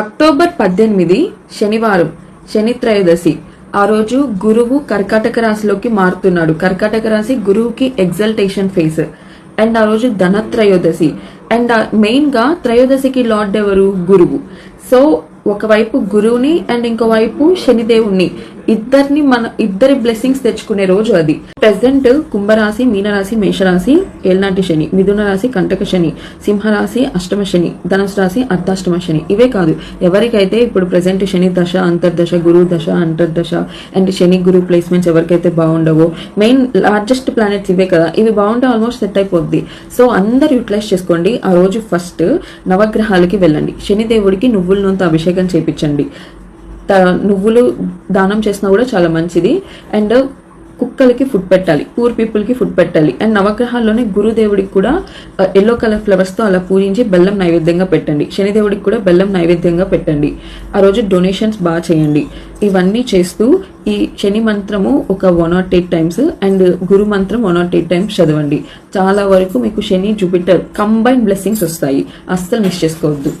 October పద్దెనిమిది శనివారం శని త్రయోదశి ఆ రోజు గురువు కర్కాటక రాశిలోకి మారుతున్నాడు. కర్కాటక రాశి గురువుకి ఎగ్జల్టేషన్ ఫేస్ అండ్ ఆ రోజు ధనత్రయోదశి. అండ్ మెయిన్గా త్రయోదశికి లార్డ్ ఎవరు? గురువు. సో ఒకవైపు గురువుని అండ్ ఇంకోవైపు శనిదేవుణ్ణి. ఇద్దరిని మన ఇద్దరి బ్లెస్సింగ్స్ తెచ్చుకునే రోజు అది. ప్రెసెంట్ కుంభరాశి మీనరాశి మేషరాశి ఏల్నాటి శని మిథున రాశి కంటక శని సింహరాశి అష్టమ శని ధనుసు రాశి అర్ధాష్టమ శని. ఇవే కాదు ఎవరికైతే ఇప్పుడు ప్రెసెంట్ శని దశ అంతర్దశ గురు దశ అంతర్దశ అండ్ శని గురు ప్లేస్మెంట్స్ ఎవరికైతే బాగుండవో మెయిన్ లార్జెస్ట్ ప్లానెట్స్ ఇవే కదా ఇవి బాగుంటే ఆల్మోస్ట్ సెట్ అయిపోద్ది. సో అందరు యూటిలైజ్ చేసుకోండి. ఆ రోజు ఫస్ట్ నవగ్రహాలకి వెళ్ళండి. శనిదేవుడికి నువ్వుల నూనెతో అభిషేకం చేపించండి. నువ్వులు దానం చేసినా కూడా చాలా మంచిది. అండ్ కుక్కలకి ఫుడ్ పెట్టాలి. పూర్ పీపుల్కి ఫుడ్ పెట్టాలి. అండ్ నవగ్రహాల్లోనే గురుదేవుడికి కూడా ఎల్లో కలర్ ఫ్లవర్స్తో అలా పూజించి బెల్లం నైవేద్యంగా పెట్టండి. శనిదేవుడికి కూడా బెల్లం నైవేద్యంగా పెట్టండి. ఆ రోజు డొనేషన్స్ బాగా చేయండి. ఇవన్నీ చేస్తూ ఈ శని మంత్రము ఒక one nought eight times and గురు మంత్రం వన్ నాట్ ఎయిట్ టైమ్స్ చదవండి. చాలా వరకు మీకు శని జూపిటర్ కంబైన్ బ్లెస్సింగ్స్ వస్తాయి. అస్సలు మిస్ చేసుకోవద్దు.